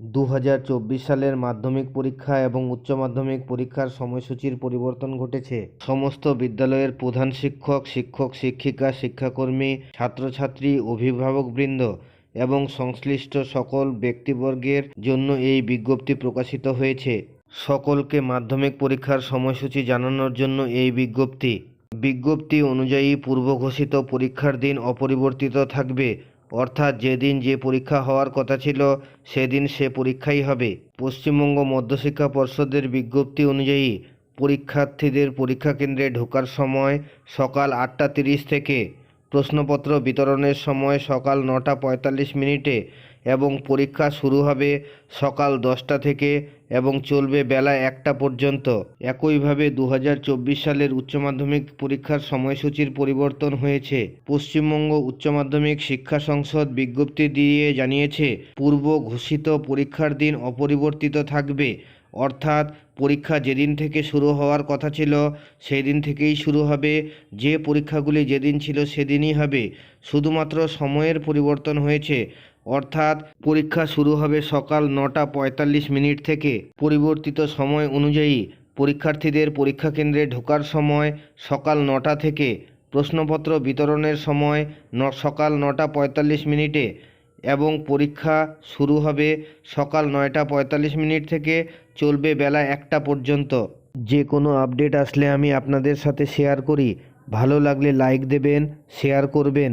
দু হাজার চব্বিশ সালের মাধ্যমিক পরীক্ষা এবং উচ্চ মাধ্যমিক পরীক্ষার সময়সূচির পরিবর্তন ঘটেছে। সমস্ত বিদ্যালয়ের প্রধান শিক্ষক শিক্ষক শিক্ষিকা, শিক্ষাকর্মী, ছাত্রছাত্রী অভিভাবকবৃন্দ এবং সংশ্লিষ্ট সকল ব্যক্তিবর্গের জন্য এই বিজ্ঞপ্তি প্রকাশিত হয়েছে। সকলকে মাধ্যমিক পরীক্ষার সময়সূচি জানানোর জন্য এই বিজ্ঞপ্তি। বিজ্ঞপ্তি অনুযায়ী পূর্ব ঘোষিত পরীক্ষার দিন অপরিবর্তিত থাকবে। অর্থাৎ যেদিন যে পরীক্ষা হওয়ার কথা ছিল, সেদিন সে পরীক্ষাই হবে। পশ্চিমবঙ্গ মধ্যশিক্ষা পর্ষদের বিজ্ঞপ্তি অনুযায়ী, পরীক্ষার্থীদের পরীক্ষা কেন্দ্রে ঢোকার সময় সকাল আটটা তিরিশ থেকে। প্রশ্নপত্র বিতরণের সময় সকাল নটা পঁয়তাল্লিশ মিনিটে এবং পরীক্ষা শুরু হবে সকাল দশটা থেকে এবং চলবে বেলা একটা পর্যন্ত। একইভাবে দু হাজার চব্বিশ সালের উচ্চ মাধ্যমিক পরীক্ষার সময়সূচির পরিবর্তন হয়েছে। পশ্চিমবঙ্গ উচ্চ মাধ্যমিক শিক্ষা সংসদ বিজ্ঞপ্তি দিয়ে জানিয়েছে, পূর্ব ঘোষিত পরীক্ষার দিন অপরিবর্তিত থাকবে। অর্থাৎ পরীক্ষা যেদিন থেকে শুরু হওয়ার কথা ছিল সেই দিন থেকেই শুরু হবে। যে পরীক্ষাগুলি যেদিন ছিল সেদিনই হবে। শুধুমাত্র সময়ের পরিবর্তন হয়েছে। অর্থাৎ পরীক্ষা শুরু হবে সকাল নটা পঁয়তাল্লিশ মিনিট থেকে। পরিবর্তিত সময় অনুযায়ী পরীক্ষার্থীদের পরীক্ষা কেন্দ্রে ঢোকার সময় সকাল নটা থেকে। প্রশ্নপত্র বিতরণের সময় ন, সকাল নটা পঁয়তাল্লিশ মিনিটে এবং পরীক্ষা শুরু হবে সকাল নয়টা পঁয়তাল্লিশ মিনিট থেকে চলবে বেলা একটা পর্যন্ত। যে কোনো আপডেট আসলে আমি আপনাদের সাথে শেয়ার করি। ভালো লাগলে লাইক দেবেন, শেয়ার করবেন।